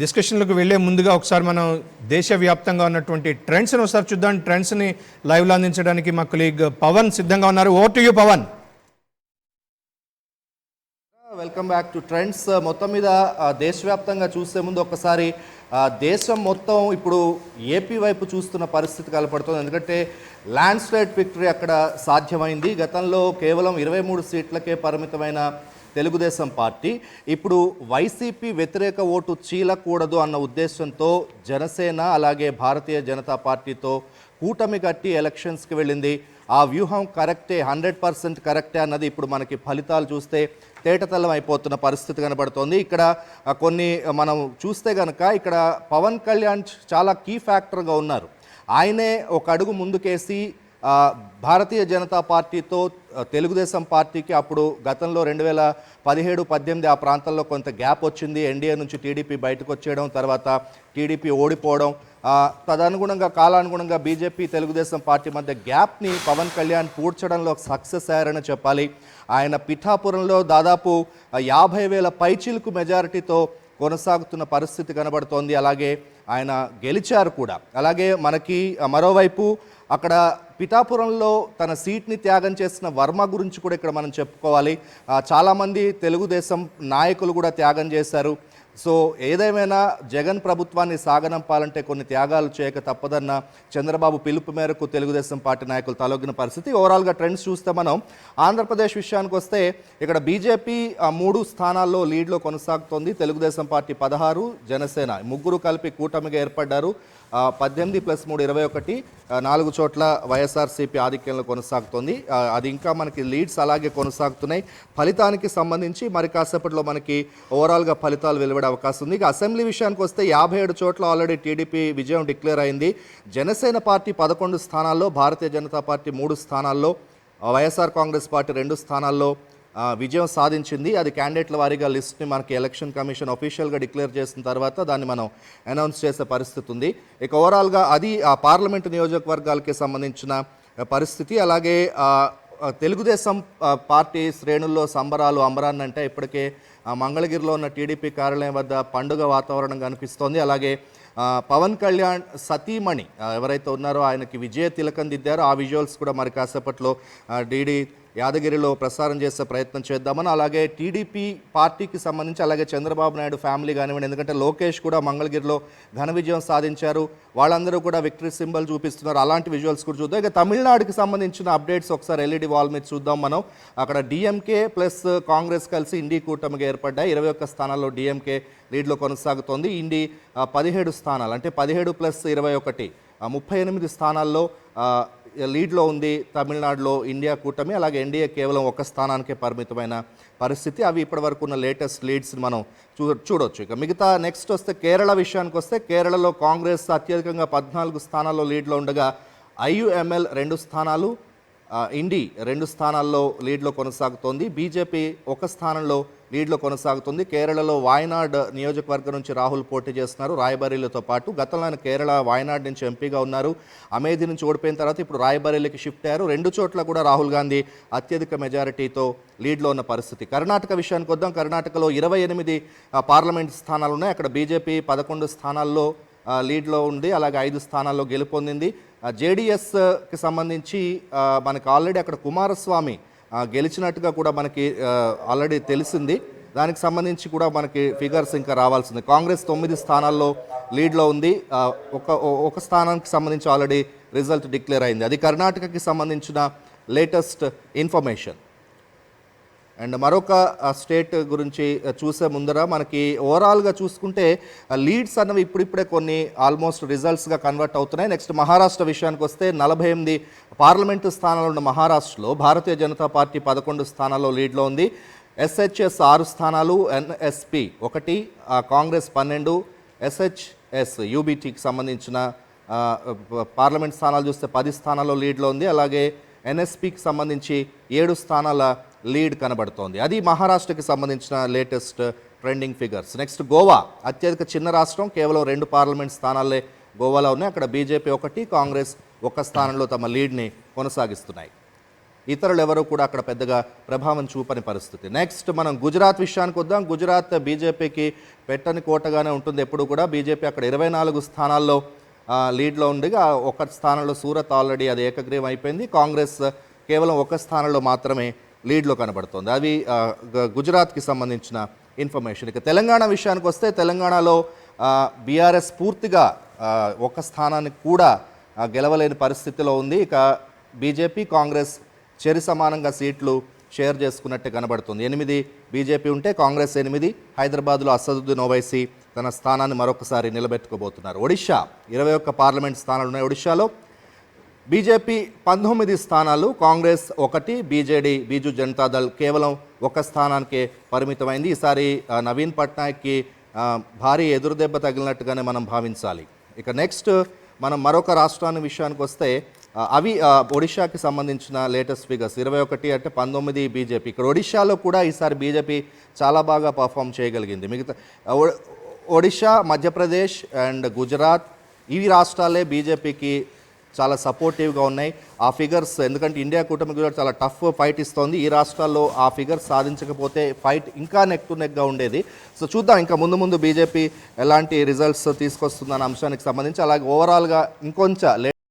డిస్కషన్లకు వెళ్ళే ముందుగా ఒకసారి మనం దేశవ్యాప్తంగా ఉన్నటువంటి ట్రెండ్స్ని ఒకసారి చూద్దాం. ట్రెండ్స్ని లైవ్లో అందించడానికి మా కొలీగ్ పవన్ సిద్ధంగా ఉన్నారు. Over to you Pawan. Welcome back to trends మొత్తం మీద దేశవ్యాప్తంగా చూసే ముందు ఒకసారి దేశం మొత్తం ఇప్పుడు ఏపీ వైపు చూస్తున్న పరిస్థితి కనపడుతుంది. ఎందుకంటే ల్యాండ్ స్లైడ్ విక్టరీ అక్కడ సాధ్యమైంది. గతంలో కేవలం ఇరవై మూడు సీట్లకే పరిమితమైన తెలుగుదేశం పార్టీ. ఇప్పుడు వైసీపీ వ్యతిరేక ఓటు చీలకూడదు అన్న ఉద్దేశంతో జనసేన అలాగే భారతీయ జనతా పార్టీతో కూటమి కట్టి ఎలక్షన్స్కి వెళ్ళింది. ఆ వ్యూహం కరెక్టే హండ్రెడ్ పర్సెంట్ కరెక్టే అన్నది ఇప్పుడు మనకి ఫలితాలు చూస్తే తేటతల్లం అయిపోతున్న పరిస్థితి కనబడుతోంది. ఇక్కడ కొన్ని మనం చూస్తే కనుక ఇక్కడ పవన్ కళ్యాణ్ చాలా కీ ఫ్యాక్టర్గా ఉన్నారు. ఆయనే ఒక అడుగు ముందుకేసి భారతీయ జనతా పార్టీతో తెలుగుదేశం పార్టీకి అప్పుడు గతంలో రెండు వేల పదిహేడు పద్దెనిమిది ఆ ప్రాంతంలో కొంత గ్యాప్ వచ్చింది. ఎన్డీఏ నుంచి టీడీపీ బయటకు వచ్చేయడం తర్వాత టీడీపీ ఓడిపోవడం తదనుగుణంగా కాలానుగుణంగా బీజేపీ తెలుగుదేశం పార్టీ మధ్య గ్యాప్ని పవన్ కళ్యాణ్ పూడ్చడంలో సక్సెస్ అయ్యారని చెప్పాలి. ఆయన పిఠాపురంలో దాదాపు యాభై వేల పైచిలుకు మెజారిటీతో కొనసాగుతున్న పరిస్థితి కనబడుతోంది. అలాగే ఆయన గెలిచారు కూడా. అలాగే మనకి మరోవైపు అక్కడ పిఠాపురంలో తన సీట్ని త్యాగం చేసిన వర్మ గురించి కూడా ఇక్కడ మనం చెప్పుకోవాలి. చాలామంది తెలుగుదేశం నాయకులు కూడా త్యాగం చేశారు. సో ఏదేమైనా జగన్ ప్రభుత్వాన్ని సాగనంపాలంటే కొన్ని త్యాగాలు చేయక తప్పదన్న చంద్రబాబు పిలుపు మేరకు తెలుగుదేశం పార్టీ నాయకులు తలొగ్గిన పరిస్థితి. ఓవరాల్గా ట్రెండ్స్ చూస్తే మనం ఆంధ్రప్రదేశ్ విషయానికి వస్తే ఇక్కడ బీజేపీ మూడు స్థానాల్లో లీడ్లో కొనసాగుతోంది. తెలుగుదేశం పార్టీ పదహారు జనసేన ముగ్గురు కలిపి కూటమిగా ఏర్పడ్డారు. పద్దెనిమిది ప్లస్ మూడు ఇరవై ఒకటి నాలుగు చోట్ల వైఎస్ఆర్సీపీ ఆధిక్యంలో కొనసాగుతోంది. అది ఇంకా మనకి లీడ్స్ అలాగే కొనసాగుతున్నాయి. ఫలితానికి సంబంధించి మరి కాసేపట్లో మనకి ఓవరాల్గా ఫలితాలు వెలువడే అవకాశం ఉంది. ఇక అసెంబ్లీ విషయానికి వస్తే యాభై ఏడు చోట్ల ఆల్రెడీ టీడీపీ విజయం డిక్లేర్ అయింది. జనసేన పార్టీ పదకొండు స్థానాల్లో భారతీయ జనతా పార్టీ మూడు స్థానాల్లో వైఎస్ఆర్ కాంగ్రెస్ పార్టీ రెండు స్థానాల్లో విజయం సాధించింది. అది క్యాండిడేట్ల వారీగా లిస్ట్ని మనకి ఎలక్షన్ కమిషన్ అఫీషియల్గా డిక్లేర్ చేసిన తర్వాత దాన్ని మనం అనౌన్స్ చేసే పరిస్థితి ఉంది. ఇక ఓవరాల్గా అది ఆ పార్లమెంటు నియోజకవర్గాలకి సంబంధించిన పరిస్థితి. అలాగే తెలుగుదేశం పార్టీ శ్రేణుల్లో సంబరాలు అంబరాన్నంటే ఇప్పటికే మంగళగిరిలో ఉన్న టీడీపీ కార్యాలయం వద్ద పండుగ వాతావరణం కనిపిస్తోంది. అలాగే పవన్ కళ్యాణ్ సతీమణి ఎవరైతే ఉన్నారో ఆయనకి విజయ తిలకం దిద్దారో. ఆ విజువల్స్ కూడా మరి కాసేపట్లో డీడీ యాదగిరిలో ప్రసారం చేసే ప్రయత్నం చేద్దామని అలాగే టీడీపీ పార్టీకి సంబంధించి అలాగే చంద్రబాబు నాయుడు ఫ్యామిలీ కానివ్వండి ఎందుకంటే లోకేష్ కూడా మంగళగిరిలో ఘన విజయం సాధించారు. వాళ్ళందరూ కూడా విక్టరీ సింబల్ చూపిస్తున్నారు. అలాంటి విజువల్స్ కూడా చూద్దాం. ఇక తమిళనాడుకి సంబంధించిన అప్డేట్స్ ఒకసారి ఎల్ఈడి వాల్ మీద చూద్దాం మనం. అక్కడ డిఎంకే ప్లస్ కాంగ్రెస్ కలిసి ఇండి కూటమిగా ఏర్పడ్డాయి. ఇరవై ఒక్క స్థానాల్లో డిఎంకే లీడ్లో కొనసాగుతోంది. ఇండి పదిహేడు స్థానాలు అంటే పదిహేడు ప్లస్ ఇరవై ఒకటి ముప్పై ఎనిమిది స్థానాల్లో లీడ్లో ఉంది తమిళనాడులో ఇండియా కూటమి అలాగే ఎన్డీఏ కేవలం ఒక స్థానానికే పరిమితమైన పరిస్థితి. అవి ఇప్పటి వరకు ఉన్న లేటెస్ట్ లీడ్స్ మనం చూ చూడొచ్చు. ఇక మిగతా నెక్స్ట్ వస్తే కేరళ విషయానికి వస్తే కేరళలో కాంగ్రెస్ అత్యధికంగా పద్నాలుగు స్థానాల్లో లీడ్లో ఉండగా ఐయుఎంఎల్ రెండు స్థానాలు ఇండి రెండు స్థానాల్లో లీడ్లో కొనసాగుతోంది. బీజేపీ ఒక స్థానంలో లీడ్లో కొనసాగుతుంది. కేరళలో వాయనాడ్ నియోజకవర్గం నుంచి రాహుల్ పోటీ చేస్తున్నారు. రాయబరేలీతో పాటు గతంలో ఆయన కేరళ వాయనాడ్ నుంచి ఎంపీగా ఉన్నారు. అమేధి నుంచి ఓడిపోయిన తర్వాత ఇప్పుడు రాయబరేలీకి షిఫ్ట్ అయ్యారు. రెండు చోట్ల కూడా రాహుల్ గాంధీ అత్యధిక మెజారిటీతో లీడ్లో ఉన్న పరిస్థితి. కర్ణాటక విషయానికి వద్దాం. కర్ణాటకలో ఇరవై ఎనిమిది పార్లమెంట్ స్థానాలు ఉన్నాయి. అక్కడ బీజేపీ పదకొండు స్థానాల్లో లీడ్లో ఉంది. అలాగే ఐదు స్థానాల్లో గెలుపొందింది. జేడిఎస్కి సంబంధించి మనకు ఆల్రెడీ అక్కడ కుమారస్వామి గెలిచినట్టుగా కూడా మనకి ఆల్రెడీ తెలిసింది. దానికి సంబంధించి కూడా మనకి ఫిగర్స్ ఇంకా రావాల్సింది. కాంగ్రెస్ తొమ్మిది స్థానాల్లో లీడ్లో ఉంది. ఒక ఒక స్థానానికి సంబంధించి ఆల్రెడీ రిజల్ట్ డిక్లేర్ అయింది. అది కర్ణాటకకి సంబంధించిన లేటెస్ట్ ఇన్ఫర్మేషన్ అండ్ మరొక స్టేట్ గురించి చూసే ముందర మనకి ఓవరాల్గా చూసుకుంటే లీడ్స్ అన్నవి ఇప్పుడిప్పుడే కొన్ని ఆల్మోస్ట్ రిజల్ట్స్గా కన్వర్ట్ అవుతున్నాయి. నెక్స్ట్ మహారాష్ట్ర విషయానికి వస్తే నలభై ఎనిమిది పార్లమెంటు స్థానాలు ఉన్న మహారాష్ట్రలో భారతీయ జనతా పార్టీ పదకొండు స్థానాల్లో లీడ్లో ఉంది. ఎస్హెచ్ఎస్ ఆరు స్థానాలు ఎన్ఎస్పి ఒకటి కాంగ్రెస్ పన్నెండు ఎస్హెచ్ఎస్ యూబీటీకి సంబంధించిన పార్లమెంట్ స్థానాలు చూస్తే పది స్థానాల్లో లీడ్లో ఉంది. అలాగే ఎన్ఎస్పికి సంబంధించి ఏడు స్థానాల లీడ్ కనబడుతోంది. అది మహారాష్ట్రకి సంబంధించిన latest trending figures. Next Goa. అత్యధిక చిన్న రాష్ట్రం కేవలం రెండు పార్లమెంట్ స్థానాలే గోవాలో ఉన్నాయి. అక్కడ బీజేపీ ఒకటి కాంగ్రెస్ ఒక స్థానంలో తమ లీడ్ని కొనసాగిస్తున్నాయి. ఇతరులు ఎవరు కూడా అక్కడ పెద్దగా ప్రభావం చూపని పరిస్థితి. నెక్స్ట్ మనం గుజరాత్ విషయానికి వద్దాం. గుజరాత్ బీజేపీకి పెట్టని కోటగానే ఉంటుంది. ఎప్పుడు కూడా బీజేపీ అక్కడ ఇరవై నాలుగు స్థానాల్లో లీడ్లో ఉండగా ఒక స్థానంలో సూరత్ ఆల్రెడీ అది ఏకగ్రీవం అయిపోయింది. కాంగ్రెస్ కేవలం ఒక స్థానంలో మాత్రమే లీడ్లో కనబడుతోంది. అవి గుజరాత్కి సంబంధించిన ఇన్ఫర్మేషన్. ఇక తెలంగాణ విషయానికి వస్తే తెలంగాణలో బీఆర్ఎస్ పూర్తిగా ఒక స్థానానికి కూడా గెలవలేని పరిస్థితిలో ఉంది. ఇక బీజేపీ కాంగ్రెస్ చెరి సమానంగా సీట్లు షేర్ చేసుకున్నట్టు కనబడుతుంది. ఎనిమిది బీజేపీ ఉంటే కాంగ్రెస్ ఎనిమిది హైదరాబాద్లో అసదుద్దీన్ ఓవైసీ తన స్థానాన్ని మరొకసారి నిలబెట్టుకోబోతున్నారు. ఒడిషా ఇరవై ఒక్క పార్లమెంట్ స్థానాలు ఉన్నాయి ఒడిషాలో బీజేపీ పంతొమ్మిది స్థానాలు కాంగ్రెస్ ఒకటి బీజేడీ బీజు జనతాదళ్ కేవలం ఒక స్థానానికే పరిమితమైంది. ఈసారి నవీన్ పట్నాయక్కి భారీ ఎదురుదెబ్బ తగిలినట్టుగానే మనం భావించాలి. ఇక నెక్స్ట్ మనం మరొక రాష్ట్రాన్ని విషయానికి వస్తే అవి ఒడిషాకి సంబంధించిన లేటెస్ట్ ఫిగర్స్ ఇరవై ఒకటి అంటే పంతొమ్మిది బీజేపీ. ఇక్కడ ఒడిషాలో కూడా ఈసారి బీజేపీ చాలా బాగా పర్ఫామ్ చేయగలిగింది. మిగతా ఒడిషా మధ్యప్రదేశ్ అండ్ గుజరాత్ ఈ రాష్ట్రాలే బీజేపీకి చాలా సపోర్టివ్గా ఉన్నాయి. ఆ ఫిగర్స్ ఎందుకంటే ఇండియా కూటమి కూడా చాలా టఫ్ ఫైట్ ఇస్తోంది. ఈ రాష్ట్రాల్లో ఆ ఫిగర్స్ సాధించకపోతే ఫైట్ ఇంకా నెక్ టు నెక్గా ఉండేది. సో చూద్దాం ఇంకా ముందు ముందు బీజేపీ ఎలాంటి రిజల్ట్స్ తీసుకొస్తుందన్న అంశానికి సంబంధించి అలాగే ఓవరాల్గా ఇంకొంచెం